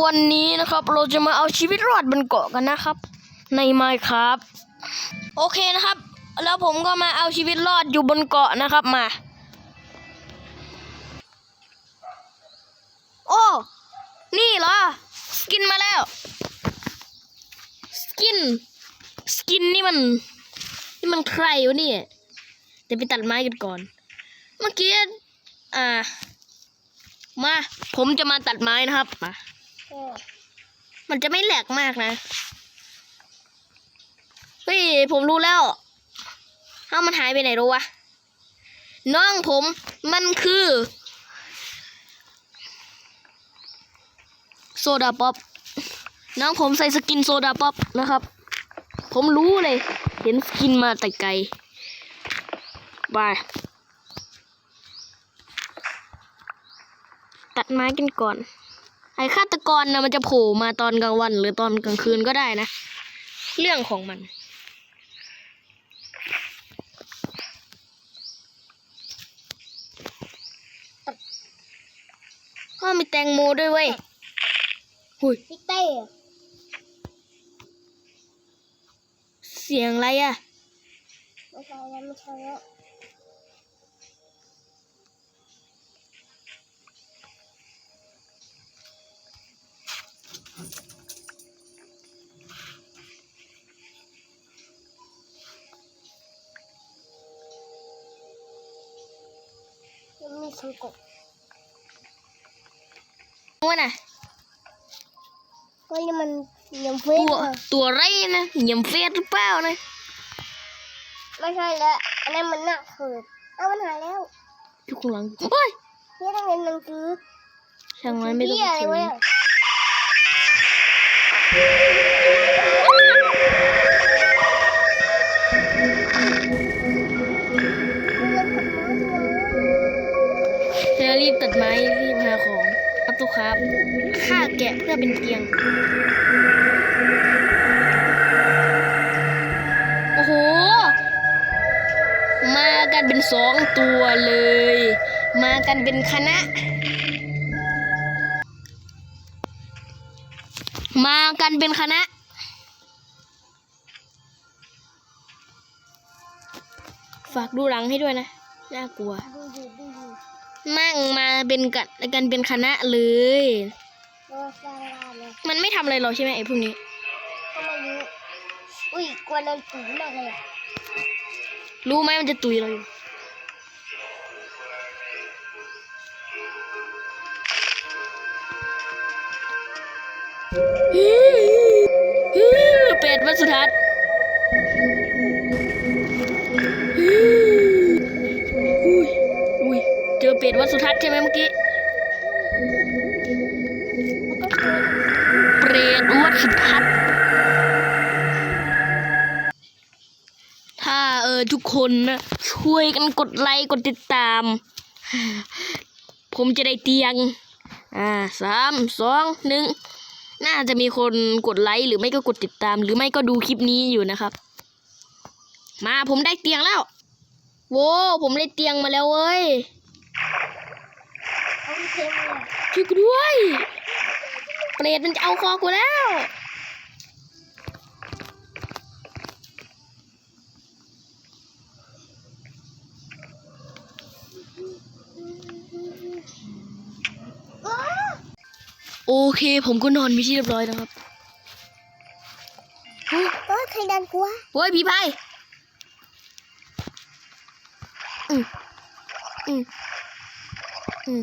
วันนี้นะครับเราจะมาเอาชีวิตรอดบนเกาะกันนะครับ ในไมค์ครับ โอเคนะครับ แล้วผมก็มาเอาชีวิตรอดอยู่บนเกาะนะครับมา โอ้ นี่เหรอ สกินมาแล้ว สกิน สกินนี่มัน นี่มันใครวะเนี่ยเดี๋ยวไปตัดไม้กันก่อน เมื่อกี้ อ่ามา ผมจะมาตัดไม้นะครับมา มันจะไม่แหลกมากนะ เฮ้ย ผมรู้แล้วเอ้ามันหายไปไหนรู้วะ น้องผมมันคือ โซดาป๊อป น้องผมใส่สกินโซดาป๊อปนะครับ ผมรู้เลย เห็นสกินมาแต่ไกลบายตัดไม้กันก่อน อ้ฆาตกรนะมันจะโผล่มาตอนกลางวัน หรือตอนกลางคืนก็ได้นะ เรื่องของมัน ก็มีแตงโมด้วยเว้ยหุยพี่เต้เสียงอะไรอะไม่ใช่แล้วไม่ใช่แล้ว ยังมีสังกบว่าน่ะก็ยังมันยังเฟตัวซตัวไรนะเหยี่ยมเฟสหรือเปล่านะไม่ใช่แล้วอันนั้นมันหนักเขินเอามันหายแล้วทุกหลังโอ้ยพี่ต้องเรียนหนังสือช่างมันไม่ต้องพี่อะเพื่อเป็นเตียง โอ้โห มากันเป็นสองตัวเลย มากันเป็นคณะ มากันเป็นคณะฝากดูหลังให้ด้วยนะ น่ากลัวดูดูดูดูนั่งมาเป็นกันกันเป็นคณะเลย โอ้สร้างบ้านเลยมันไม่ทำอะไรเราใช่ไหมไอ้พวกนี้ ก็ไม่รู้อุ้ยกลัวโดนตีมากเลยอะรู้ไหมมันจะตุยเราอยู่เป็ดวัดสุทัศน์อุ้ยอุ้ยเจอเป็ดวัดสุทัศน์ใช่ไหมเมื่อกี้ ตวัดสุทัศน์ถ้าเออทุกคนนะช่วยกันกดไลค์กดติดตาม ผมจะได้เตียง อ่าสามสองหนึ่งน่าจะมีคนกดไลค์หรือไม่ก็กดติดตาม หรือไม่ก็ดูคลิปนี้อยู่นะครับ มาผมได้เตียงแล้ว โว้ผมได้เตียงมาแล้วเว้ยเอาที่เค็มเลยช่วยกูด้วยเป รตมันจะเอาคอกูแล้วอ้าโอเค ผมก็นอนไปที่เรียบร้อยแล้วครับเอ้ยใครดันกูวะเฮ้ยพี่ไพอืมอืมอืม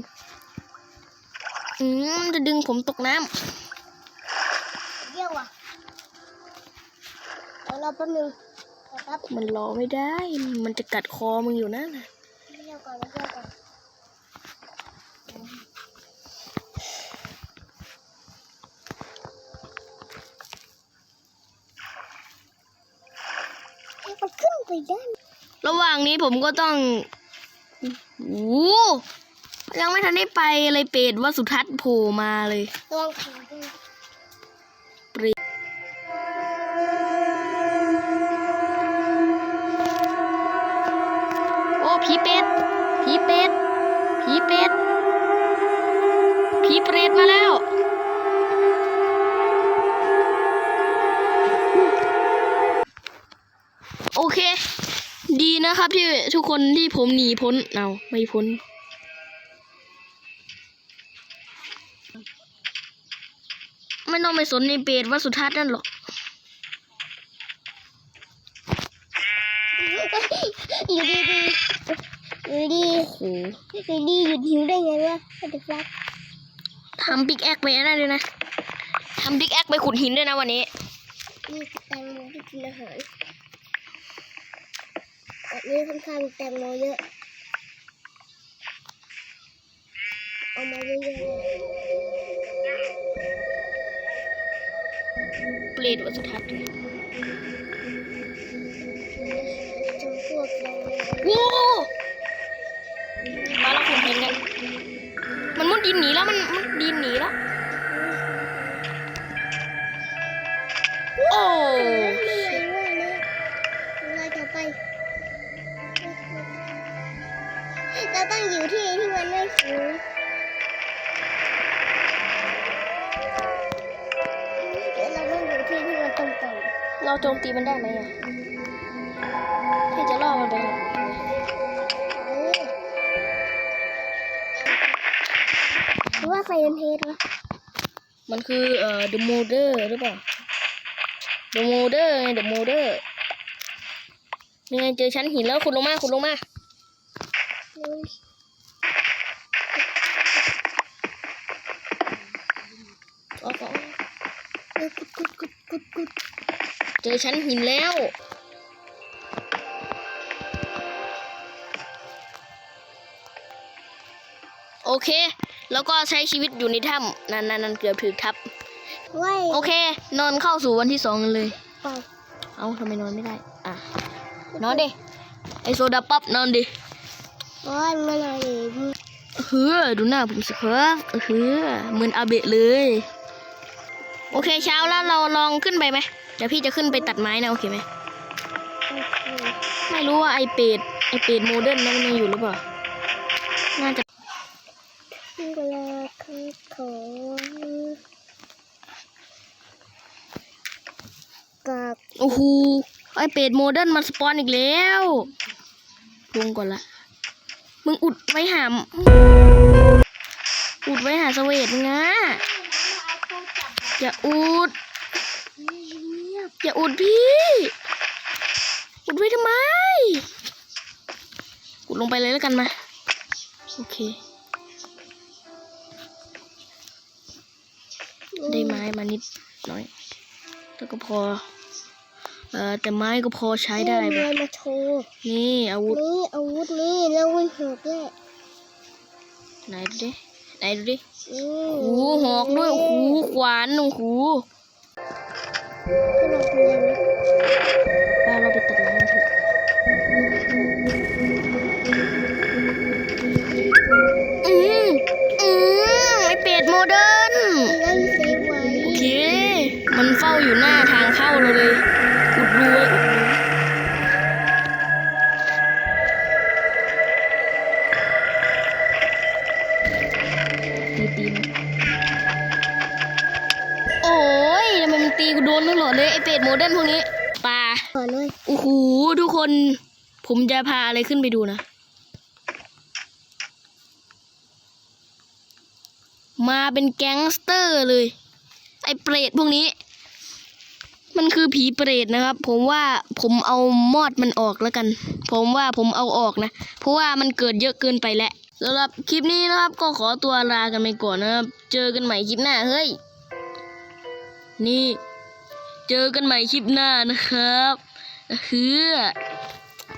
อืมจะดึงผมตกน้เยี่ยวอะเดี๋ยวรอแป๊บนึงแป๊บำมันรอไม่ได้ มันจะกัดคอมึงอยู่นั่นน่ะเยี่ยวก่อนเยี่ยวก่อนให้มันขึ้นไปได้ ระหว่างนี้ผมก็ต้องโอ้โห ยังไม่ทันได้ไปเลยเปรตว่าสุทัศน์โผล่มาเลยลองขาด้เปรตโอ้ผีเป็ดผีเป็ดผีเป็ดผีเปรตมาแล้วโอเค ดีนะครับที่ทุกคนที่ผมหนีพ้น เอาไม่พ้น ไม่ต้องไปสนในเปรตว่าสุทัศน์นั่นหรอกอยู่ดีดีอยู่ดีโอ้โหอยู่ดีหยุดหิวได้ไงวะไม่ได้ฟักทำบิ๊กแอคไปได้เลยนะทำบิ๊กแอคไปขุดหินด้วยนะวันนี้นี่คือแตงโมที่กินอาหารอันนี้ค่อนข้างมีแตงโมเยอะเอามาเยอะๆ เลยเตรงๆเราโจมตีมันได้ไหมอะที่จะล่อมันไปหาหรือว่าไฟมันเทสวะมันคือเอ่อ the molder หรือเปล่า the molder ไง the molder นี่ไงเจอชั้นหินแล้วขุดลงมาขุดลงมาออกออก เออกุดกุดกุดกุดกุดเจอชั้นหินแล้ว โอเค แล้วก็ใช้ชีวิตอยู่ในถ้ำนั่นนั่นนั่นเกือบถึงทับเว้ยโอเค นอนเข้าสู่วันที่สองกันเลยเปล่าเอ้าทำไมนอนไม่ได้ อะ นอนดิ ไอโซดาป๊อปนอนดิโอ้ยมันอะไรเฮ้อดูหน้าผมสิครับเฮ้อเหมือนอาเบะเลย โอเคเช้าแล้วเราลองขึ้นไปไหมเดี๋ยวพี่จะขึ้นไปตัดไม้นะโอเคไหมไม่รู้ว่าไอเป็ดไอเป็ดโมเดิร์นนั้นมันยังอยู่หรือเปล่าน่าจะเวลาคือของกับโอ้โหไอเป็ดโมเดิร์นมันสปอนอีกแล้วลงก่อนละมึงอุดไว้หามอุดไว้หาสเวตมึงนะ อย่าอุดอย่าอุดพี่ อุดไว้ทำไม อุดลงไปเลยแล้วกันมา โอเค ได้ไม้มานิดหน่อยแต่ก็พอ เอ่อแต่ไม้ก็พอใช้ได้มีปะอะไรมาโชว์นี่อาวุธ นี่อาวุธนี่แล้วมันหอกด้วยไหนดูดิ ไหนดูดิอืมโอ้โหหอกด้วยโอ้โหขวานโอ้โหที่เราคุยกันนะไปเราไปตัดไม้กันเถอะอืมอืมไอเป็ดโมเดิร์นแล้วมีเซฟไว้โอเค มันเฝ้าอยู่หน้าทางเข้าเราเลย โมเดิร์นพวกนี้ปลาก่อนเลยโอ้โหทุกคน ผมจะพาอะไรขึ้นไปดูนะ มาเป็นแก๊งสเตอร์เลย ไอ้เปรตพวกนี้ มันคือผีเปรตนะครับ ผมว่าผมเอามอดมันออกแล้วกัน ผมว่าผมเอาออกนะ เพราะว่ามันเกิดเยอะเกินไปแล้วสำหรับคลิปนี้นะครับก็ขอตัวลากันไปก่อนนะครับ เจอกันใหม่คลิปหน้าเฮ้ย นี่ เจอกันใหม่คลิปหน้านะครับคือ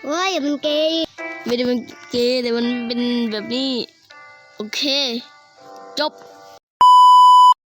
เว้ยอย่าเป็นเกย์ไม่ได้เป็นเกย์แต่มันเป็นแบบนี้ โอเค จบ